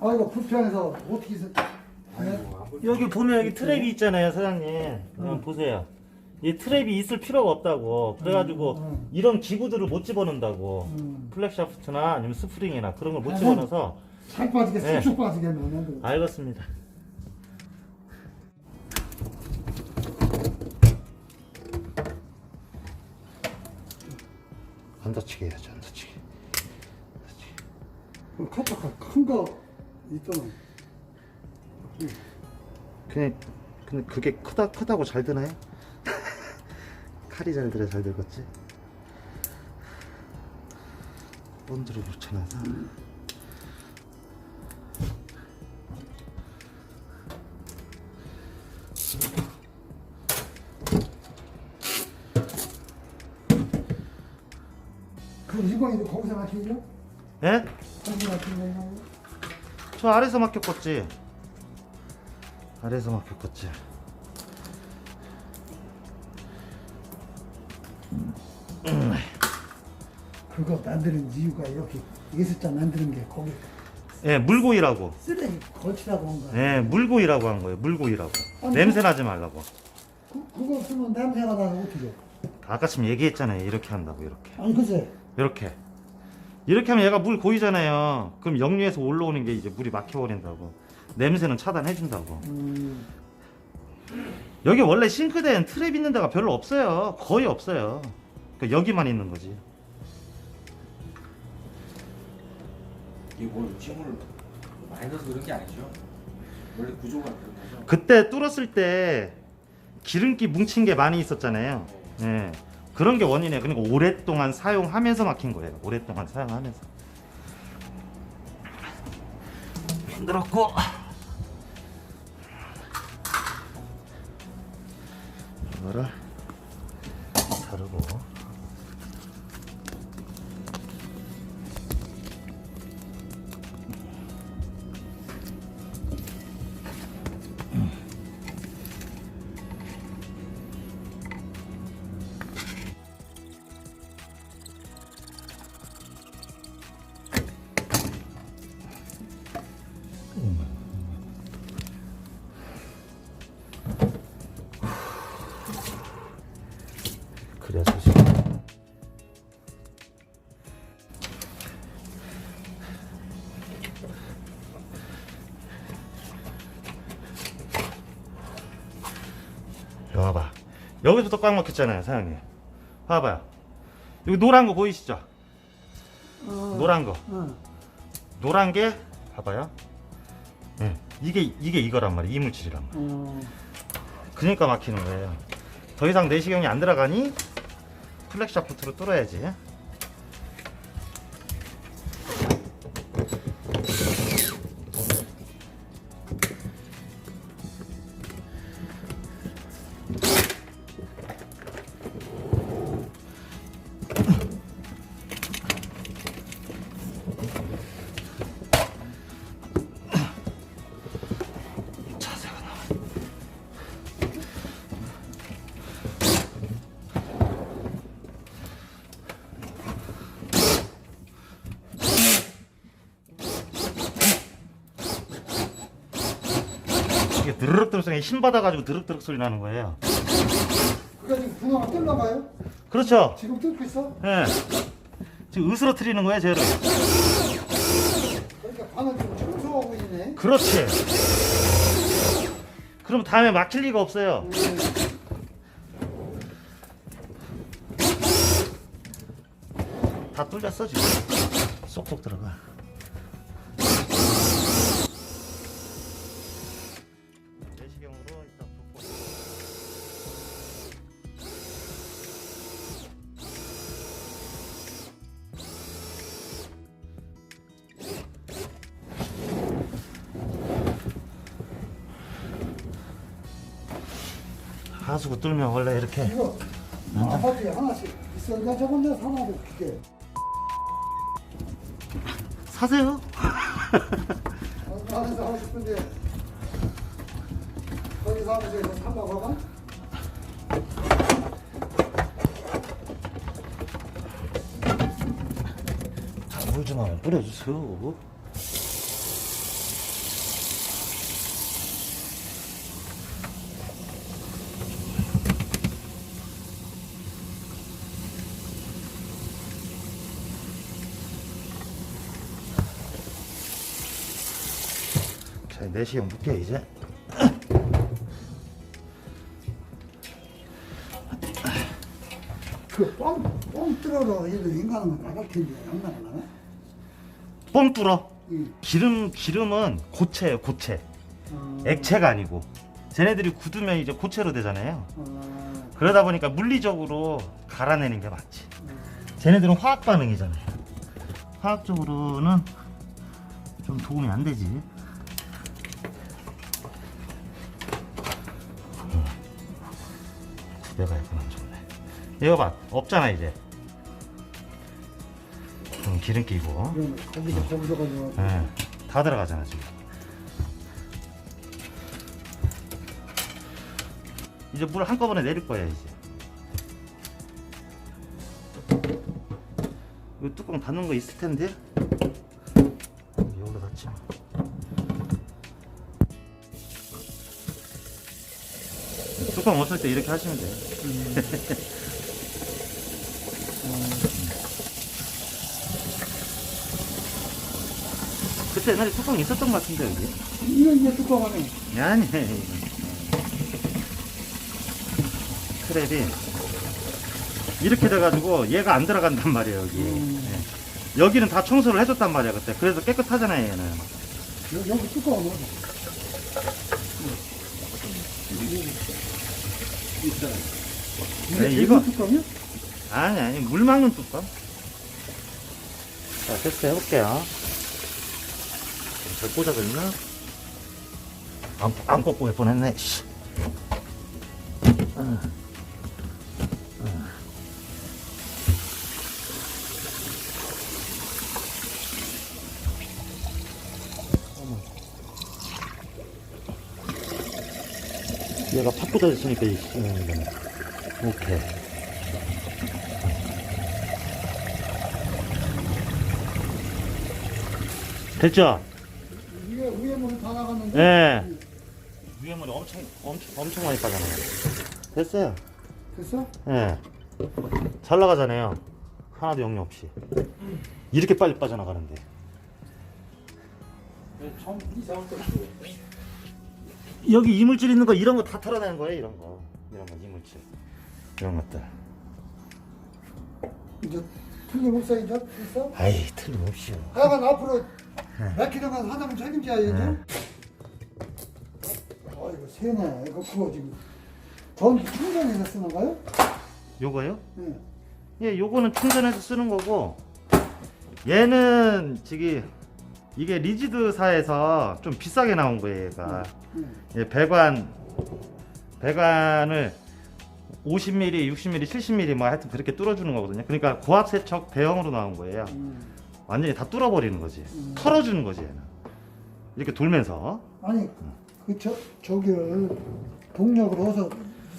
아 이거 불편해서 어떻게 서 여기 보면 여기 트랩이 있잖아요, 사장님. 한번 보세요. 이 트랩이 있을 필요가 없다고. 그래가지고 음, 음. 이런 기구들을 못 집어넣는다고. 음. 플렉 샤프트나 아니면 스프링이나 그런 걸 못 아, 집어넣어서. 살 빠지게 네. 쑥쑥 빠지게 넣는 거. 알겠습니다. 안 다치게 해야지, 안 다치게. 카타카 큰거 있잖아. 그냥, 근데 그게 크다, 크다고 잘 드나요? 칼이 잘 들어 잘 들겠지? 본드를 붙여놔서. 그 이광이도 거기서 막히죠? 예? 거기서 막히는 거. 저 아래서 막혔겠지. 아래서 막혔겠지. 그거 만드는 이유가 이렇게 예술자 만드는 게 거기 예, 물고이라고. 쓰레기 거치라고 한 거야. 예, 물고이라고 한 거예요. 물고이라고. 아니, 냄새 나지 말라고. 그, 그거 쓰면 냄새가 나서 어떻게? 아까 지금 얘기했잖아요. 이렇게 한다고 이렇게. 아니 글쎄. 이렇게. 이렇게 하면 얘가 물 고이잖아요. 그럼 역류해서 올라오는 게 이제 물이 막혀버린다고. 냄새는 차단해준다고. 음, 여기 원래 싱크대엔 트랩 있는 데가 별로 없어요. 거의 없어요. 그 여기만 있는 거지. 이게 뭐 힘을 많이 넣어서 그런 게 아니죠. 원래 구조가 그런 거죠. 그때 뚫었을 때 기름기 뭉친 게 많이 있었잖아요. 예. 그런 게 원인이에요. 그러니까 오랫동안 사용하면서 막힌 거예요. 오랫동안 사용하면서. 힘들었고. 이거를 자르고. 그래서 지금 여기 봐봐 여기서부터 꽉 막혔잖아요 사장님. 봐봐요. 여기 노란 거 보이시죠? 어, 노란 거. 어. 노란 게 봐봐요. 예, 이게 이게 이거란 말이에요. 이물질이란 말. 어, 그러니까 막히는 거예요. 더 이상 내시경이 안 들어가니 플렉 샤프트로 뚫어야지 이게 드르륵 드르륵 힘 받아가지고 드륵드륵 소리 나는 거예요. 그러니까 지금 분화가 뜰나 봐요? 그렇죠. 지금 뜯고 있어? 예. 지금 으스러뜨리는 거예요, 쟤를. 그러니까 방을 지금 청소하고 있네. 그렇지. 그럼 다음에 막힐 리가 없어요. 음, 다 뚫렸어 지금. 쏙쏙 들어가. 하수구 뚫면 원래 이렇게 이거 아파트에 하나씩 있으니까 저건 내가 하나도 줄게. 사세요. 어, 나는 하고 싶은데 거기 사무실에서 산다고 하면 물좀 하나 뿌려주세요. 자, 내시경 볼게 이제. 그뻥뻥 뚫어도 얘도 인간은 나갈 텐데 양말 안 하나? 뻥 뚫어. 응. 기름 기름은 고체예요, 고체. 어, 액체가 아니고. 쟤네들이 굳으면 이제 고체로 되잖아요. 어, 그러다 보니까 물리적으로 갈아내는 게 맞지. 쟤네들은 화학 반응이잖아요. 화학적으로는 좀 도움이 안 되지. 구배가 약간 안 좋네. 이거 봐, 없잖아 이제. 그럼 기름 끼고, 그러면 거기서 거기서 가지고 예, 다 들어가잖아 지금. 이제 물 한꺼번에 내릴 거야 이제. 이거 뚜껑 닫는 거 있을 텐데. 뚜껑 없을 때 이렇게 하시면 돼요. 그때 옛날에 뚜껑 있었던 것 같은데 여기. 이거 이제 뚜껑 안에 아니 크랩이 이렇게 돼가지고 얘가 안 들어간단 말이에요 여기 음. 예. 여기는 다 청소를 해줬단 말이야 그때 그래서 깨끗하잖아요 얘는 여기, 여기 뚜껑은 어 디? 이게 네, 이거- 뚜껑이요? 아니 아니 물 막는 뚜껑 자 테스트 해볼게요 잘 꽂아졌나? 안, 안 꽂고 할 뻔했네 씨. 어. 얘가 팍 꽂아졌으니까 이 씨, 음, 오케이 됐죠? 이게 위에 물이 다 나갔는데 예. 위에 물이 엄청 엄청 엄청 많이 빠져나요. 됐어요. 됐어? 예. 잘 나가잖아요. 하나도 영리 없이. 이렇게 빨리 빠져나가는데. 처음 이상한 거 여기 이물질 있는 거 이런 거 다 털어내는 거예요. 이런 거. 이런 거 이물질. 이런 것들. 이제 틀림없어 이제 됐어? 아이 틀림없이요. 하여간 앞으로 막히려면 하나만 책임져야지 네. 아이고 세네 이거 그거 지금 전기 충전해서 쓰는 거요? 요거요? 네. 예, 요거는 충전해서 쓰는 거고 얘는 저기 이게 리지드사에서 좀 비싸게 나온 거예요, 얘가. 네. 예, 배관 배관을 50mm, 60mm, 70mm 뭐 하여튼 그렇게 뚫어주는 거거든요. 그러니까 고압 세척 대형으로 나온 거예요. 음. 완전히 다 뚫어버리는 거지. 음. 털어주는 거지 얘는. 이렇게 돌면서. 아니 그저 저기를 동력을 어서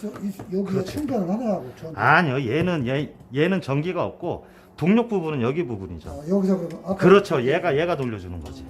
저- 이- 여기에 그렇지. 충전을 하느라고 전 아니요, 얘는 얘, 얘는 전기가 없고 동력 부분은 여기 부분이죠. 어, 여기서 그러면 아까 그렇죠. 얘가 얘가 돌려주는 거지.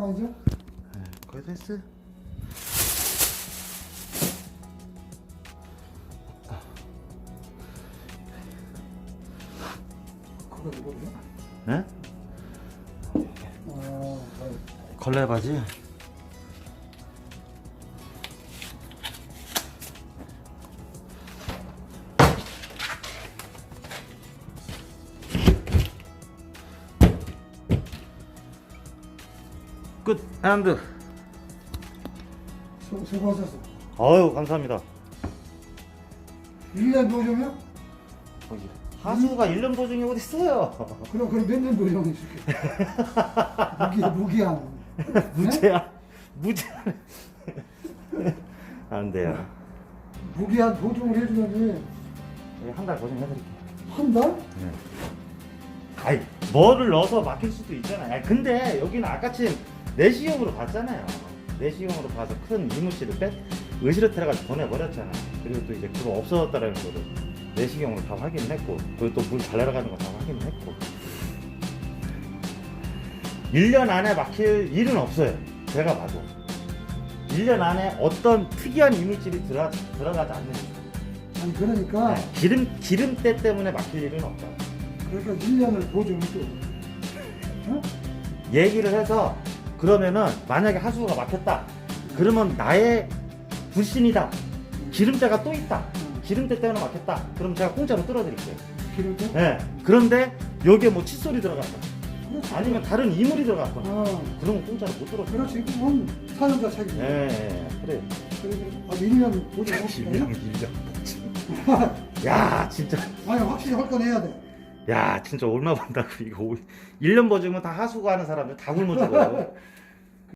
나가 이제 거의 됐어. 그거 뭐야? 네? 어, 걸레 바지. 끝 핸드. 수, 수고하셨어. 아유 감사합니다. 1년 도정이야? 하수가 1년 보증이 어디 있어요? 그럼 그럼 몇년 도정이 있을게. 무기 무기한. 네? 무제한 무제한 안 돼요. 무기한 보증을 해주더니 한 달 보증해드릴게요. 한 달? 네. 아이 뭐를 넣어서 막힐 수도 있잖아요. 아니, 근데 여기는 아까쯤 내시경으로 봤잖아요. 내시경으로 봐서 큰 이물질을 뺐 의시르테라가 보내버렸잖아. 그리고 또 이제 그거 없어졌다라는 거를 내시경으로 다 확인했고 그리고 또 물 잘 날아가는 거 다 확인했고 1년 안에 막힐 일은 없어요. 제가 봐도 1년 안에 어떤 특이한 이물질이 들어, 들어가지 않는. 아니 그러니까 네, 기름 기름때 때문에 막힐 일은 없다. 그러니까 1년을 보증을 또. 어? 얘기를 해서 그러면은 만약에 하수구가 막혔다. 그러면 나의 불신이다. 기름때가 또 있다. 기름때 때문에 막혔다. 그럼 제가 공짜로 뚫어드릴게요. 기름 때? 네. 그런데 여기에 뭐 칫솔이 들어갔다. 그렇지. 아니면 다른 이물이 들어갔거나. 어, 그러면 공짜로 못 뚫어드려. 그렇지. 그건 사용자 책임. 네, 네, 그래. 그래, 아, 1년 보증 없어요? 1년. 야, 진짜. 아니 확실히 할 건 해야 돼. 야, 진짜 얼마 번다고 이거. 1년 버주면 다 하수구 하는 사람들 다 굶어 죽어.